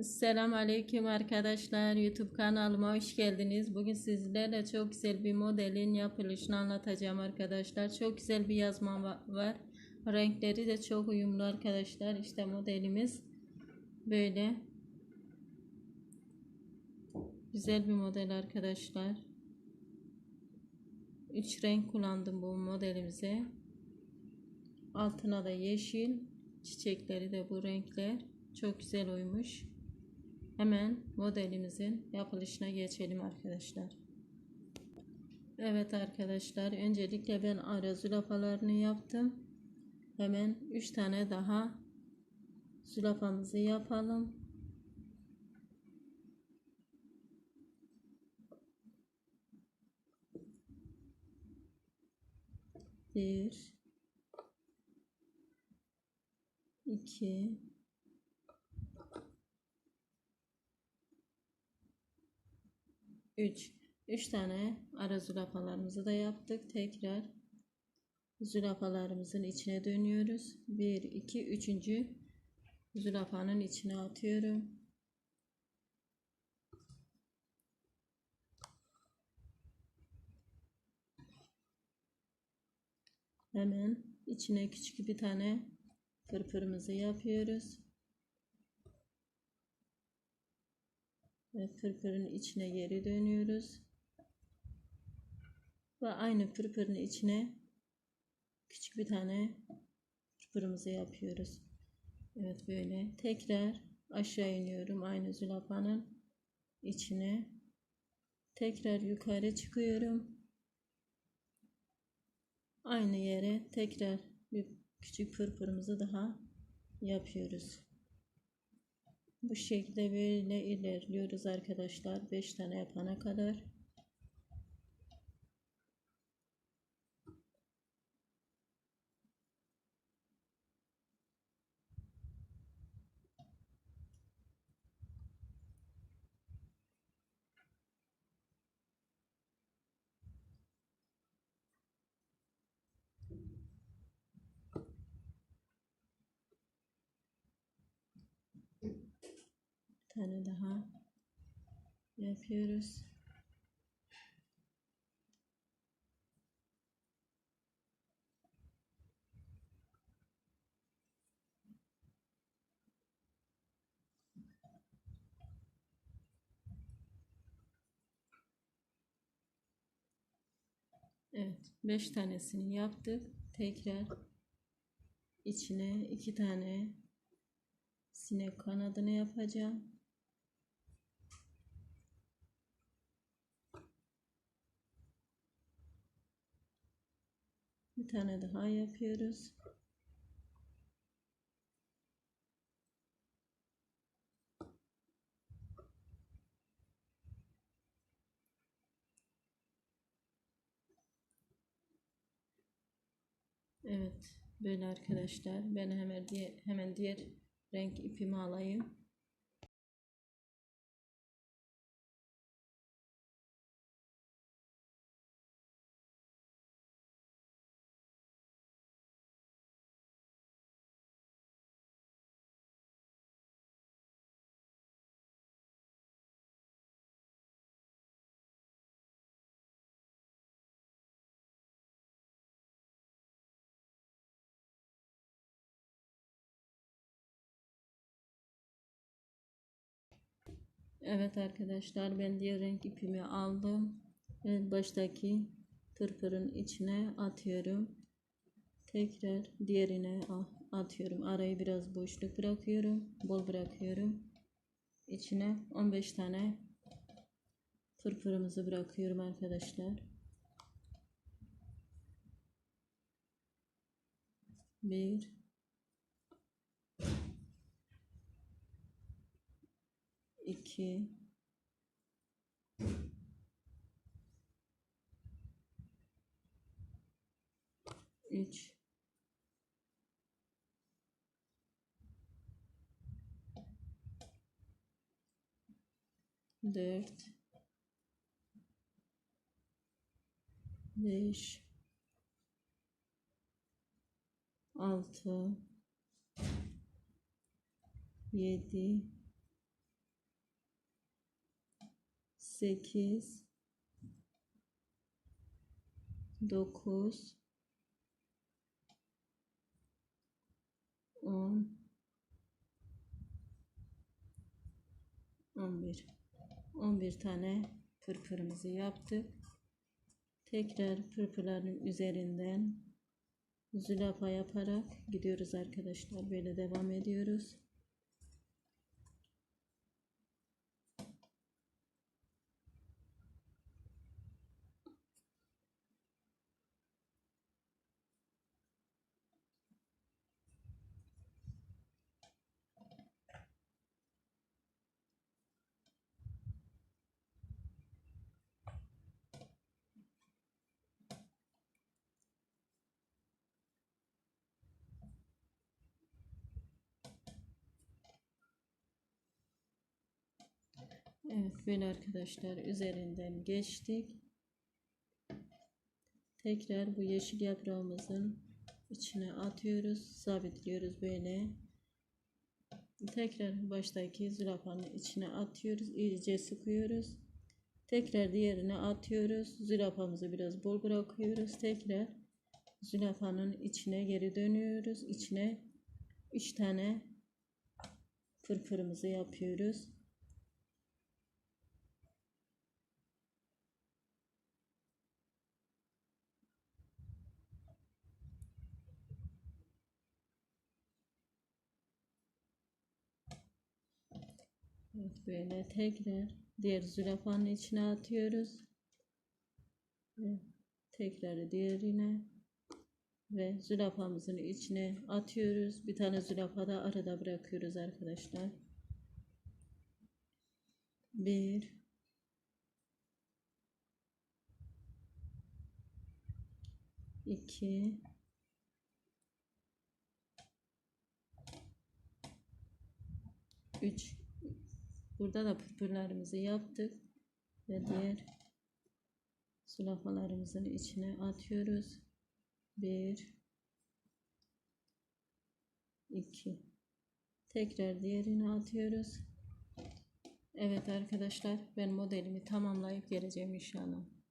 Selam aleyküm arkadaşlar. YouTube kanalıma hoş geldiniz. Bugün sizlerle çok güzel bir modelin yapılışını anlatacağım arkadaşlar. Çok güzel bir yazma va- var. Renkleri de çok uyumlu arkadaşlar. İşte modelimiz böyle. Güzel bir model arkadaşlar. Üç renk kullandım bu modelimize. Altına da yeşil. Çiçekleri de bu renkler. Çok güzel uymuş. Hemen modelimizin yapılışına geçelim arkadaşlar. Evet arkadaşlar öncelikle ben ara zülafalarını yaptım. Hemen 3 tane daha zülafamızı yapalım. Bir, iki, üç. Üç tane ara zülafalarımızı da yaptık. Tekrar zülafalarımızın içine dönüyoruz. Bir, iki, üçüncü zülafanın içine atıyorum. Hemen içine küçük bir tane fırfırımızı yapıyoruz. Ve fırfırın içine geri dönüyoruz. Ve aynı fırfırın içine küçük bir tane fırfırımızı yapıyoruz. Evet böyle. Tekrar aşağı iniyorum aynı zülafanın içine. Tekrar yukarı çıkıyorum. Aynı yere tekrar bir küçük fırfırımızı daha yapıyoruz. Bu şekilde böyle ilerliyoruz arkadaşlar. 5 tane yapana kadar. Bir tane daha yapıyoruz. Evet, 5 tanesini yaptık. Tekrar içine iki tane sinek kanadını yapacağım. Bir tane daha yapıyoruz. Evet, böyle arkadaşlar. Ben hemen diye hemen diğer renk ipimi alayım. Evet arkadaşlar ben diğer renk ipimi aldım. Ve baştaki fırfırın içine atıyorum. Tekrar diğerine atıyorum. Arayı biraz boşluk bırakıyorum. Bol bırakıyorum. İçine 15 tane fırfırımızı bırakıyorum arkadaşlar. Bir iki. Üç. Dört. Beş. Altı. Yedi 8 9 10 11 11 tane pırpırımızı yaptık. Tekrar pırpırların üzerinden zülafa yaparak gidiyoruz arkadaşlar. Böyle devam ediyoruz. Evet böyle arkadaşlar üzerinden geçtik. Tekrar bu yeşil yaprağımızın içine atıyoruz. Sabitliyoruz böyle. Tekrar baştaki zürafanın içine atıyoruz. iyice sıkıyoruz. Tekrar diğerine atıyoruz. Zürafamızı biraz bol bırakıyoruz. Tekrar zürafanın içine geri dönüyoruz. İçine 3 tane fırfırımızı yapıyoruz. Evet böyle tekrar diğer zürafanın içine atıyoruz. Ve tekrar diğerine ve zürafamızın içine atıyoruz. Bir tane zürafa da arada bırakıyoruz arkadaşlar. Bir iki üç Burada da pırpırlarımızı yaptık ve diğer sulafalarımızın içine atıyoruz. 1 2 Tekrar diğerini atıyoruz. Evet arkadaşlar ben modelimi tamamlayıp geleceğim inşallah.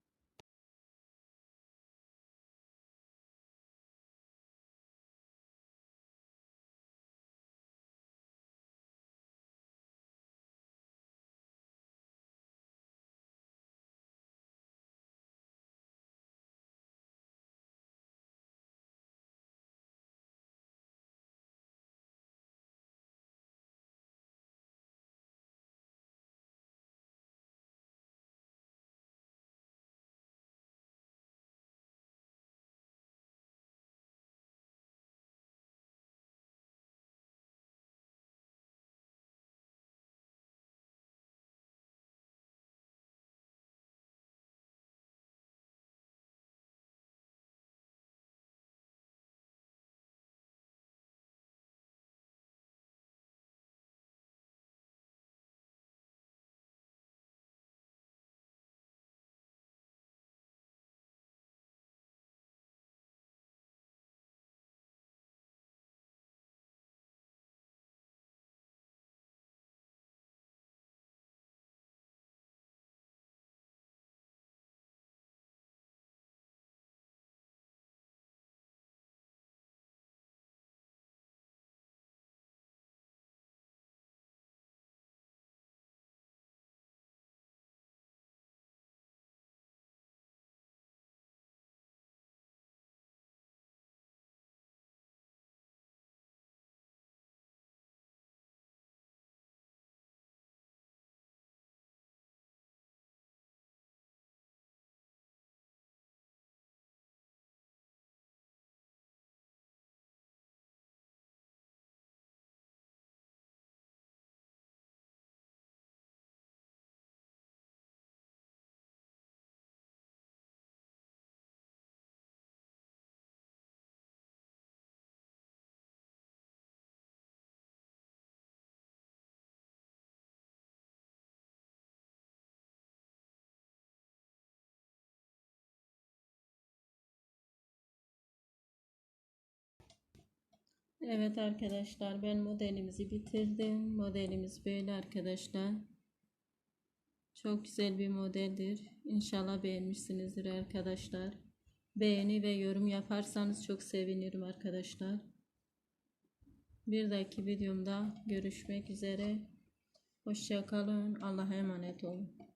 Evet arkadaşlar ben modelimizi bitirdim. Modelimiz böyle arkadaşlar. Çok güzel bir modeldir. İnşallah beğenmişsinizdir arkadaşlar. Beğeni ve yorum yaparsanız çok sevinirim arkadaşlar. Bir dahaki videomda görüşmek üzere. Hoşça kalın. Allah'a emanet olun.